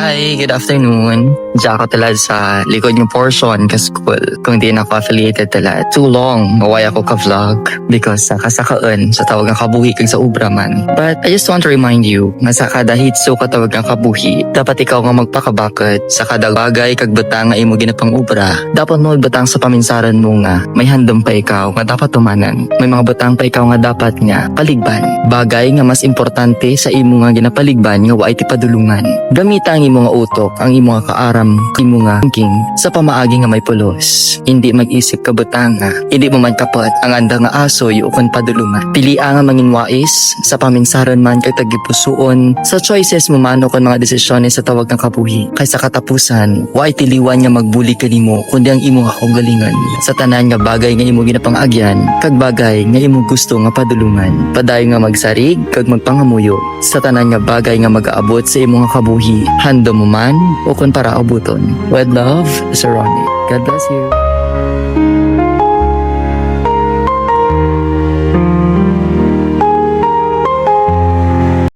Hi, good afternoon. Diyan talad sa likod ng portion ka school. Kung di na ako affiliated talad. Too long, maway ako ka-vlog because sa kasakaan sa tawag ng kabuhi kag sa ubra man. But I just want to remind you nga sa kada hitso ka tawag ng kabuhi, dapat ikaw nga magpakabakit sa kada bagay kag batang nga imo ginapang ubra. Dapat mo batang sa paminsaran mo nga may handom pa ikaw nga dapat tumanan. May mga batang pa ikaw nga dapat nga paligban. Bagay nga mas importante sa imo nga ginapaligban nga wa ti padulungan. Gamita ang imo utok, ang imo nga kaaram, imo nga thinking sa pamaagi nga may pulos. Hindi mag-isip ka batang nga. Hindi mo man kapat ang anda nga asoy ukon padulungan. Pilia nga mangin wais sa paminsaran man kay tagipusuon sa choices mo mano kon mga desisyones sa tawag ng kabuhi. Kay sa katapusan, wa tiliwan nga magbuli kanimo kundi ang imo nga. Sa tanan nga bagay nga imo ginapangagyan, kag bagay nga imo gusto nga padulungan. Padayon nga magsarig kag magpangamuyo. Sa tanan nga bagay nga mag-aabot sa imo nga kabuhi, hando mo man o kun para abuton. With love, Sir Ronnie. God bless you.